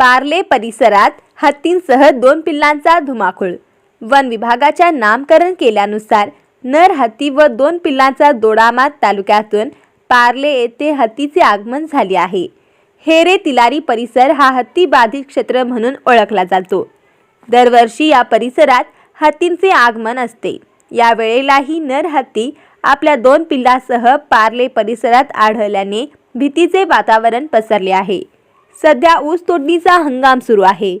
पार्ले परिसरात हत्तींसह दोन पिल्लांचा धुमाकूळ. वन विभागाच्या नामकरण केल्यानुसार नर हत्ती व दोन पिल्लांचा दोडामात तालुक्यातून पार्ले येथे हत्तीचे आगमन झाले आहे. हेरे तिलारी परिसर हा हत्ती बाधित क्षेत्र म्हणून ओळखला जातो. दरवर्षी या परिसरात हत्तींचे आगमन असते. या वेळेलाही नर हत्ती आपल्या दोन पिल्लासह पार्ले परिसरात आढळल्याने भीतीचे वातावरण पसरले आहे. सध्या ऊस तोडणीचा हंगाम सुरू आहे.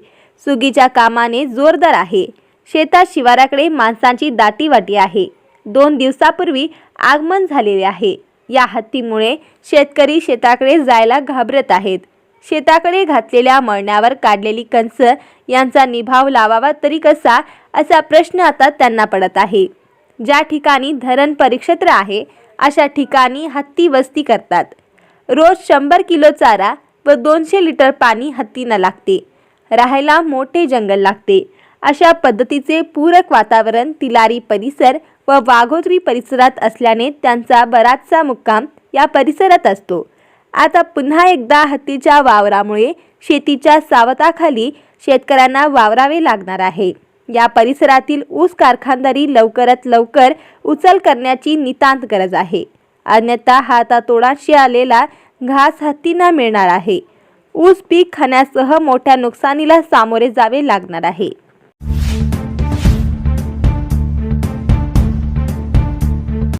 सुगीच्या कामाने जोरदार आहे. शेतात शिवाराकडे माणसांची दाटीवाटी आहे. दोन दिवसापूर्वी आगमन झालेले आहे. या हत्तीमुळे शेतकरी शेताकडे जायला घाबरत आहेत. शेताकडे घातलेल्या मळण्यावर काढलेली कंस यांचा निभाव लावावा तरी कसा असा प्रश्न आता त्यांना पडत आहे. ज्या ठिकाणी धरण परिक्षेत्र आहे अशा ठिकाणी हत्ती वस्ती करतात. रोज शंभर किलो चारा व दोनशे लिटर पाणी हत्तींना लागते. राहायला मोठे जंगल लागते. अशा पद्धतीचे पूरक वातावरण तिलारी परिसर व वाघोत्री परिसरात असल्याने त्यांचा बराचसा मुक्काम या परिसरात असतो. आता पुन्हा एकदा हत्तीच्या वावरामुळे शेतीच्या सावताखाली शेतकऱ्यांना वावरावे लागणार आहे. या परिसरातील ऊस कारखानदारी लवकरात लवकर उचल करण्याची नितांत गरज आहे. अन्यथा हातातोडाशी आलेला घास हत्तींना मिळणार आहे. ऊस पीक खाण्यासह मोठ्या नुकसानीला सामोरे जावे लागणार आहे.